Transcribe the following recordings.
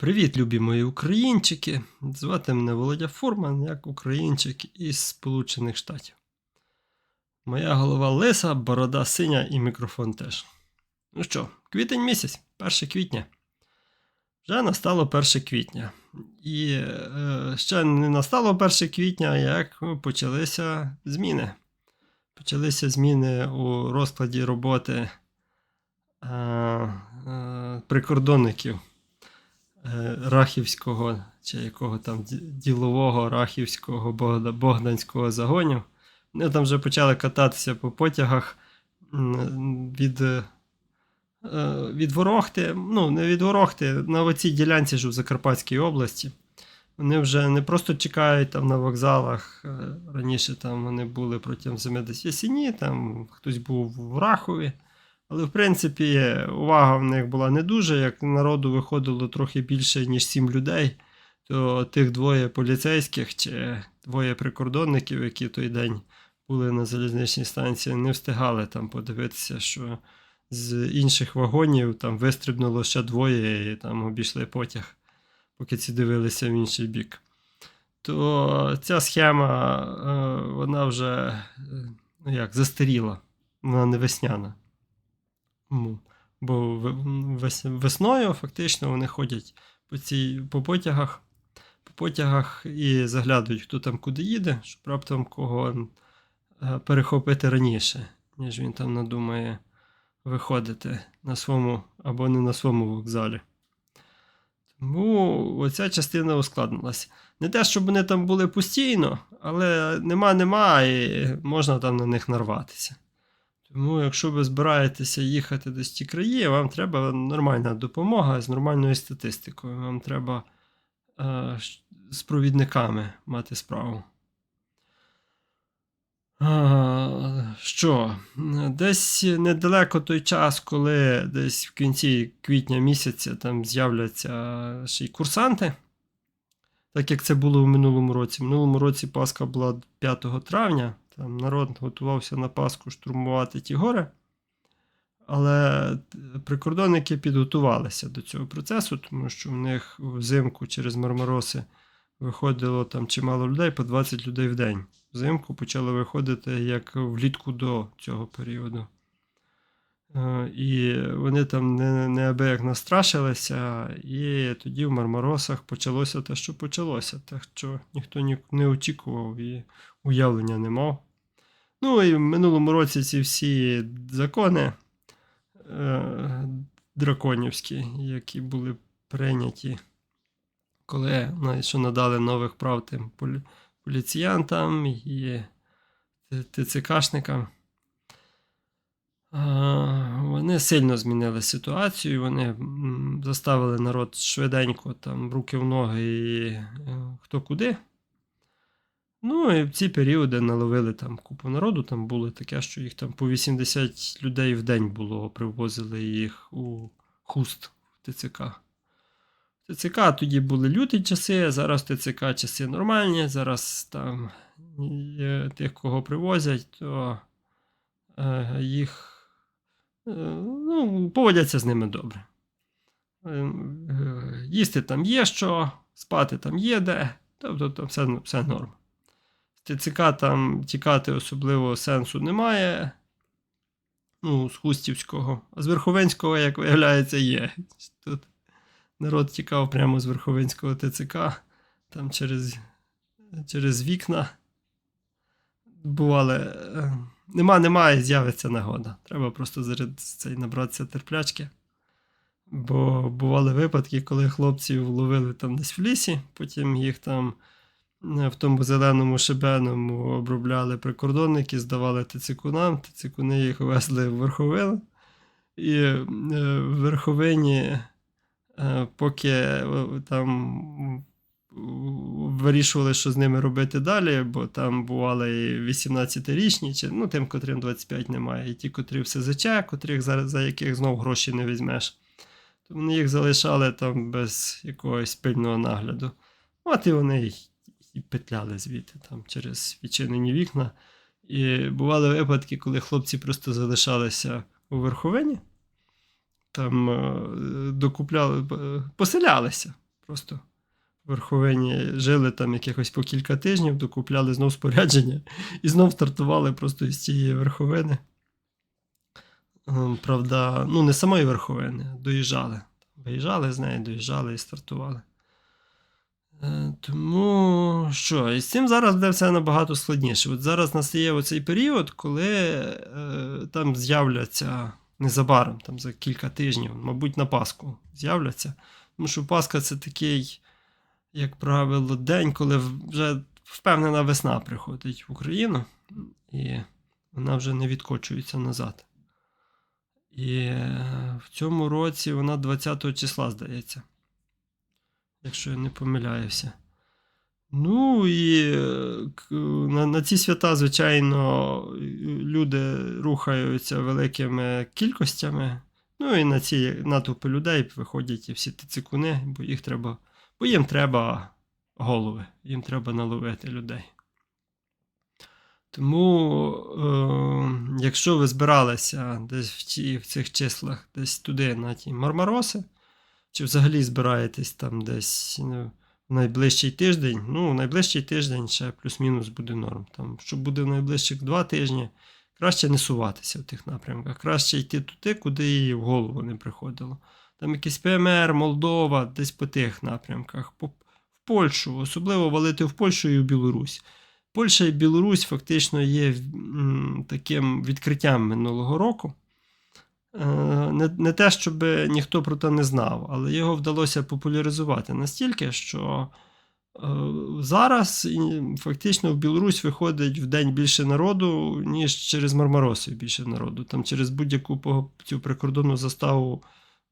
Привіт, любі мої українчики! Звати мене Володя Фурман, як українчик із Сполучених Штатів. Моя голова лиса, борода синя і мікрофон теж. Ну що, квітень місяць, 1 квітня. Вже настало 1 квітня. І е, ще не настало 1 квітня, як почалися зміни. Почалися зміни у розкладі роботи е, е, прикордонників. Е, Рахівського чи якого там ділового Рахівського Богданського загонів. Вони там вже почали кататися по потягах від, е, від Ворохти, ну, не від Ворохти, на оцій ділянці ж у Закарпатській області. Вони вже не просто чекають там на вокзалах. е, Раніше там вони були протягом зими десь Ясіні, там хтось був в Рахові. Але, в принципі, увага в них була не дуже. Як народу виходило трохи більше, ніж сім людей, то тих двоє поліцейських чи двоє прикордонників, які той день були на залізничній станції, не встигали там подивитися, що з інших вагонів там вистрибнуло ще двоє і там обійшли потяг, поки ці дивилися в інший бік. То ця схема, е, вона вже е, ну як, застаріла, вона не весняна. Ну, Бо весною фактично вони ходять по, цій, по потягах, по потягах і заглядують, хто там куди їде, щоб раптом кого е, перехопити раніше, ніж він там надумає виходити на своєму або не на своєму вокзалі. Тому оця частина ускладнилася. Не те, щоб вони там були постійно, але нема-нема, і можна там на них нарватися. Тому, якщо ви збираєтеся їхати в ті краї, вам треба нормальна допомога з нормальною статистикою. Вам треба е, з провідниками мати справу. А, що? Десь недалеко той час, коли десь в кінці квітня місяця там з'являться ще й курсанти. Так як це було в минулому році. В минулому році Пасха була 5 травня, там народ готувався на Пасху штурмувати ті гори. Але прикордонники підготувалися до цього процесу, тому що в них взимку через Мармароси виходило там чимало людей, по 20 людей в день. Взимку почали виходити як влітку до цього періоду. Е, І вони там не, неабияк настрашилися, і тоді в Мармаросах почалося те, що почалося, те, що ніхто не очікував і уявлення не мав. Ну і в минулому році ці всі закони е, драконівські, які були прийняті, коли ну, що надали нових прав тим полі- поліціянтам і ТЦКшникам. Вони сильно змінили ситуацію, вони заставили народ швиденько там руки в ноги і е, хто куди. Ну і в ці періоди наловили там купу народу. Там було таке, що їх там по 80 людей в день було, привозили їх у хуст в ТЦК. В ТЦК тоді були люті часи, зараз ТЦК часи нормальні, зараз там тих, кого привозять, то е, їх е, ну, поводяться з ними добре. Е, е, Їсти там є що, спати там є де, тобто там все, все норм. ТЦК там тікати особливо сенсу немає. Ну, з Хустівського. А з Верховенського, як виявляється, є. Тут народ тікав прямо з Верховенського ТЦК, там через, через вікна. Бували. е, Нема, немає, з'явиться нагода. Треба просто заряд цей набратися терплячки. Бо бували випадки, коли хлопців ловили там десь в лісі, потім їх там в тому зеленому шибеному обробляли прикордонники, здавали тицикунам, тицикуни їх везли в верховину. І е, в верховині, е, поки е, там вирішували, що з ними робити далі, бо там бували і 18-річні, чи ну тим, котрим 25 немає, і ті, котрі в СЗЧ, котрих за, за яких знов гроші не візьмеш. То вони їх залишали там без якогось пильного нагляду. От і вони й- і петляли звідти там через відчинені вікна. І бували випадки, коли хлопці просто залишалися у верховині, там е, докупляли, е, поселялися. просто в верховині жили там якихось по кілька тижнів, докупляли знов спорядження і знов стартували просто із цієї верховини. Ем, Правда, ну не самої верховини, доїжджали. Виїжджали з неї, доїжджали і стартували. Е, Тому що, і з цим зараз буде все набагато складніше. От зараз настає оцей період, коли е, там з'являться незабаром, там за кілька тижнів, мабуть, на Пасху з'являться. Тому що Пасха це такий, як правило, день, коли вже впевнена весна приходить в Україну, і вона вже не відкочується назад. І е, в цьому році вона 20 числа, здається. Якщо я не помиляюся. Ну і е, на, на ці свята, звичайно, люди рухаються великими кількостями. Ну і на ці натовпи людей виходять і всі ті цикуни, бо їх треба, бо їм треба голови, їм треба наловити людей. Тому, е, якщо ви збиралися десь в, ті, в цих числах, десь туди, на ті Мармароси, чи взагалі збираєтесь там десь ну, в найближчий тиждень, ну, найближчий тиждень ще плюс-мінус буде норм. Там, що буде в найближчих два тижні, краще не суватися в тих напрямках, краще йти туди, куди їй в голову не приходило. Там якийсь ПМР, Молдова, десь по тих напрямках, в Польщу, особливо валити в Польщу і в Білорусь. Польща і Білорусь фактично є таким відкриттям минулого року. Е, Не, не те, щоб ніхто про це не знав, але його вдалося популяризувати настільки, що е, зараз фактично в Білорусь виходить в день більше народу, ніж через Мармароси більше народу. Там через будь-яку цю прикордонну заставу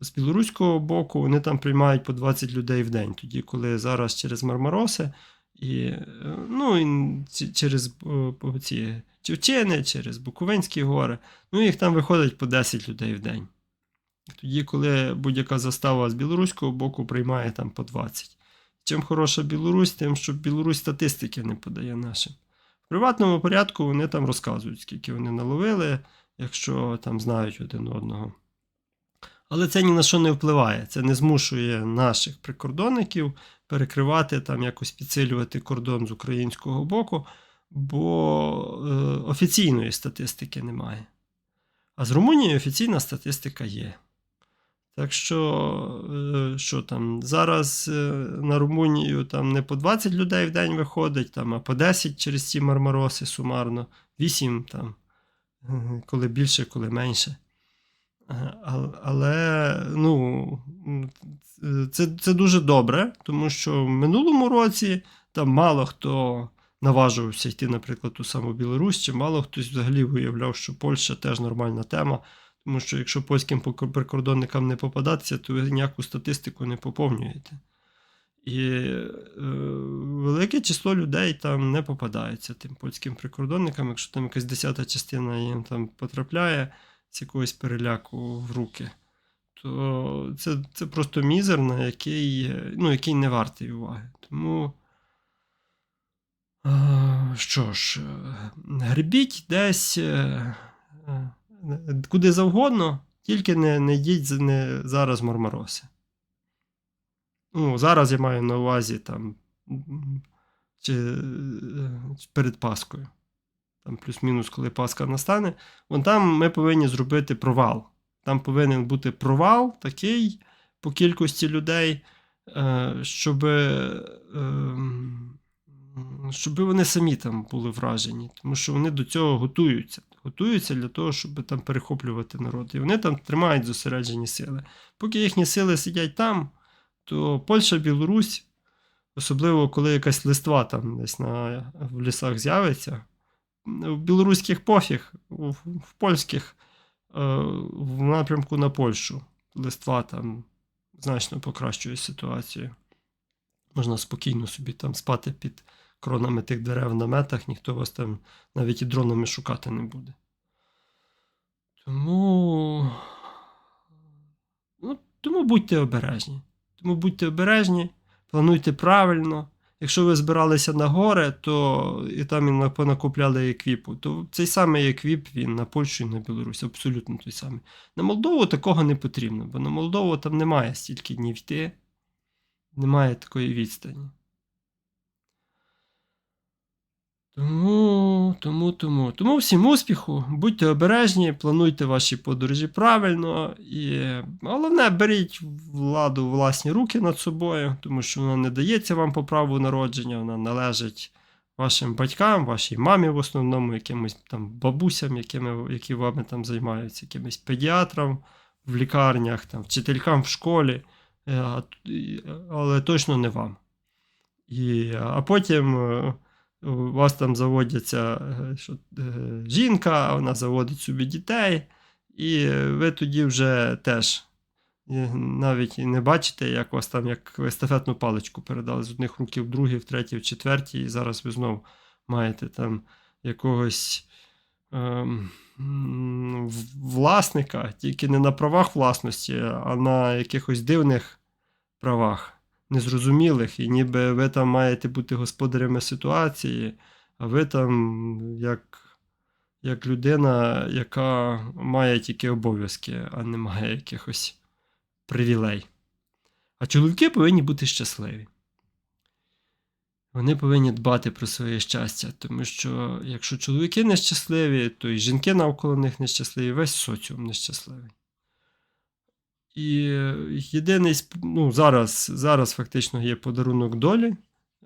з білоруського боку вони там приймають по 20 людей в день, тоді коли зараз через Мармароси і, е, ну, і через е, ці Чевчини, через Буковинські гори. Ну, їх там виходить по 10 людей в день. Тоді, коли будь-яка застава з білоруського боку приймає там по 20. Чим хороша Білорусь, тим, що Білорусь статистики не подає нашим. В приватному порядку вони там розказують, скільки вони наловили, якщо там знають один одного. Але це ні на що не впливає. Це не змушує наших прикордонників перекривати, там якось підсилювати кордон з українського боку, бо е, офіційної статистики немає. А з Румунією офіційна статистика є. Так що, е, що там, зараз е, на Румунію там не по 20 людей в день виходить, там, а по 10 через ці мармароси сумарно, 8 там, коли більше, коли менше. Але ну, це, це дуже добре, тому що в минулому році там мало хто наважувався йти, наприклад, ту саму Білорусь, чи мало хтось взагалі виявляв, що Польща теж нормальна тема. Тому що якщо польським прикордонникам не попадатися, то ви ніяку статистику не поповнюєте. І е, велике число людей там не попадається тим польським прикордонникам, якщо там якась десята частина їм там потрапляє з якогось переляку в руки, то це, це просто мізер, на який, ну, який не вартий уваги. Тому. е, Що ж, е, гребіть десь е, куди завгодно, тільки не, не йдіть не зараз в Мармароси. Ну, зараз я маю на увазі там чи, перед Паскою. Там плюс-мінус, коли Пасха настане. Вон там ми повинні зробити провал. Там повинен бути провал такий по кількості людей, е, щоб, щоб вони самі там були вражені. Тому що вони до цього готуються. Готуються для того, щоб там перехоплювати народ. І вони там тримають зосереджені сили. Поки їхні сили сидять там, то Польща, Білорусь, особливо коли якась листва там десь на, в лісах з'явиться, в білоруських пофіг, в, польських е, в напрямку на Польщу. Листва там значно покращує ситуацію. Можна спокійно собі там спати під кронами тих дерев в наметах, ніхто вас там навіть і дронами шукати не буде. Тому. Ну, тому будьте обережні. Тому будьте обережні, плануйте правильно. Якщо ви збиралися на гори, то і там понакупляли еквіпу, то цей самий еквіп він на Польщу і на Білорусь, абсолютно той самий. На Молдову такого не потрібно, бо на Молдову там немає стільки днів йти. Немає такої відстані. Тому, тому, тому. Тому всім успіху, будьте обережні, плануйте ваші подорожі правильно. І головне, беріть владу власні руки над собою, тому що вона не дається вам по праву народження, вона належить вашим батькам, вашій мамі в основному, якимось там бабусям, якими, які вами там займаються, якимось педіатрам в лікарнях, там, вчителькам в школі, е, але точно не вам. І, а потім е, у вас там заводяться е, що, е, жінка, вона заводить собі дітей, і ви тоді вже теж е, навіть не бачите, як вас там як естафетну паличку передали з одних рук в другі, в треті, в четверті, і зараз ви знову маєте там якогось ем, власника, тільки не на правах власності, а на якихось дивних правах незрозумілих, і ніби ви там маєте бути господарями ситуації, а ви там як, як людина, яка має тільки обов'язки, а не має якихось привілей. А чоловіки повинні бути щасливі. Вони повинні дбати про своє щастя, тому що якщо чоловіки нещасливі, то і жінки навколо них нещасливі, весь соціум нещасливий. І єдиний ну, зараз, зараз фактично є подарунок долі.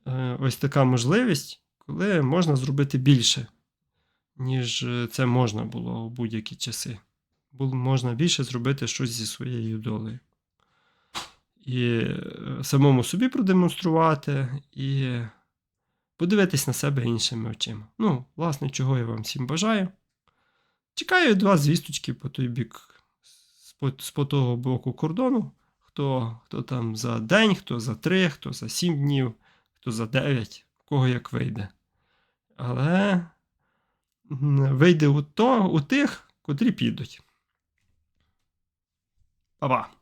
Е, Ось така можливість, коли можна зробити більше, ніж е, це можна було у будь-які часи. Було можна більше зробити щось зі своєю долею. І е, самому собі продемонструвати, і подивитись на себе іншими очима. Ну, власне, чого я вам всім бажаю. Чекаю від вас звісточки по той бік, з по, того боку кордону. Хто, хто там за день, хто за три, хто за сім днів, хто за дев'ять, кого як вийде. Але вийде у, то, у тих, котрі підуть. Па-па!